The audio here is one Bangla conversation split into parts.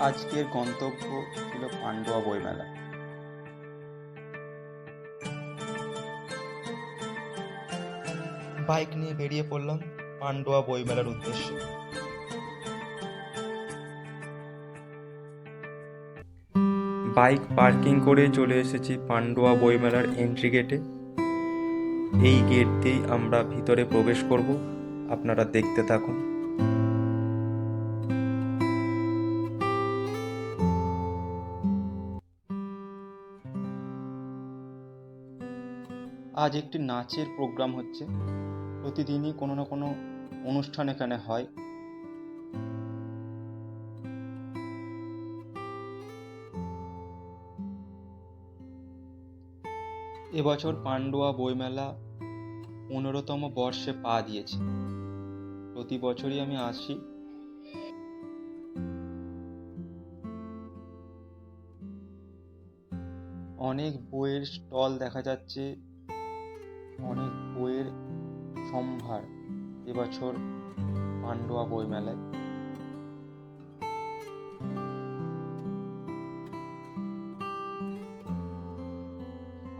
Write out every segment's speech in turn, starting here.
আজকের গন্তব্য ছিল পান্ডুয়া বইমেলা। বাইক নিয়ে বেরিয়ে পড়লাম পান্ডুয়া বইমেলার উদ্দেশ্যে। বাইক পার্কিং করে চলে এসেছি পান্ডুয়া বইমেলার এন্ট্রি গেটে। এই গেট দিয়েই আমরা ভিতরে প্রবেশ করব। আপনারা দেখতে থাকুন। আজ একটি নাচের প্রোগ্রাম হচ্ছে। প্রতিদিনই কোনো না কোনো অনুষ্ঠান এখানে হয়। এবছর পান্ডুয়া বইমেলা পনেরোতম বর্ষে পা দিয়েছে। প্রতি বছরই আমি আসি। অনেক বইয়ের স্টল দেখা যাচ্ছে। অনেক বইয়ের সম্ভার এবছর পান্ডুয়া বইমেলায়।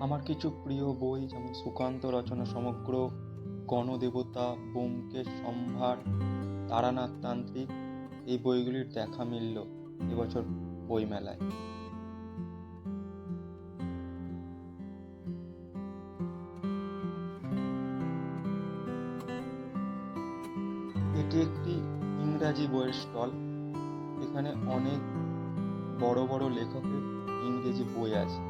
আমার কিছু প্রিয় বই যেমন সুকান্ত রচনা সমগ্র গণদেবতা, ব্যোমকেশ সম্ভার, তারানাথ তান্ত্রিক, এই বইগুলির দেখা মিলল এবছর বইমেলায়। এটি একটি ইংরাজি বইয়ের স্টল, এখানে অনেক বড় বড় লেখকের ইংরেজি বই আছে।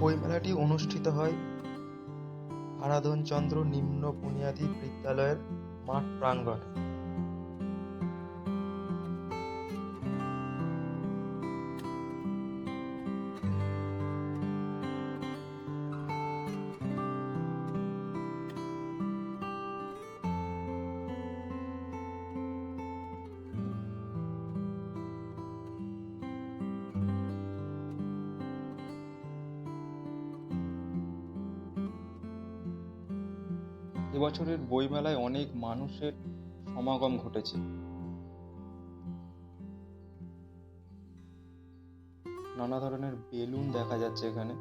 বইমেলাটি অনুষ্ঠিত হয় আরাধনচন্দ্র নিম্ন বুনিয়াদী বিদ্যালয়ের মাঠ প্রাঙ্গণে। এবছরের বইমেলায় অনেক মানুষের সমাগম ঘটেছে। নানা ধরনের বেলুন দেখা যাচ্ছে এখানে।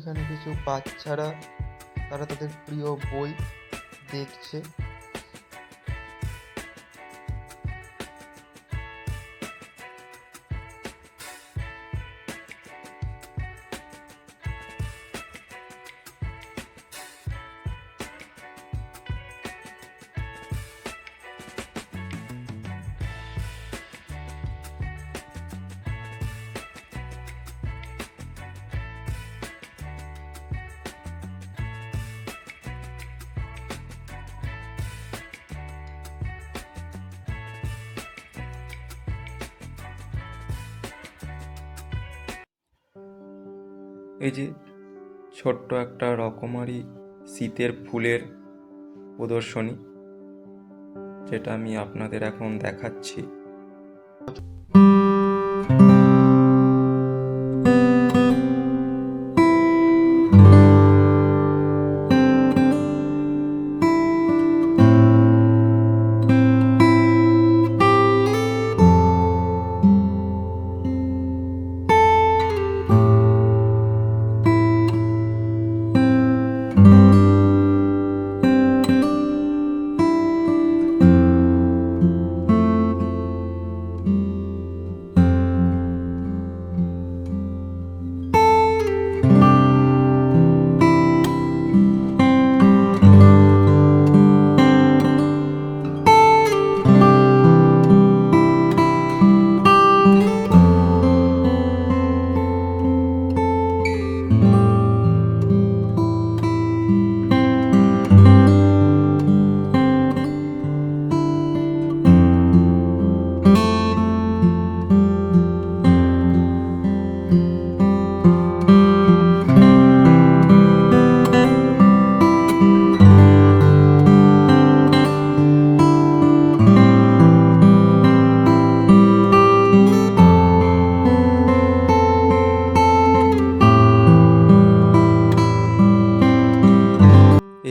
এখানে কিছু বাচ্চারা তারা তাদের প্রিয় বই দেখছে। এই যে ছোট্ট একটা রকমারি শীতের ফুলের প্রদর্শনী যেটা আমি আপনাদের এখন দেখাচ্ছি।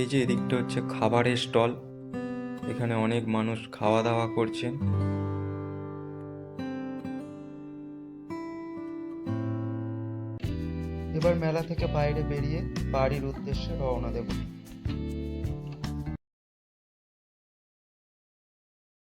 যে এদিকটা হচ্ছে খাবারের স্টল। এখানে অনেক মানুষ খাওয়া দাওয়া করছেন এবার মেলা থেকে বাইরে বেরিয়ে বাড়ির উদ্দেশ্যে রওনা দেব।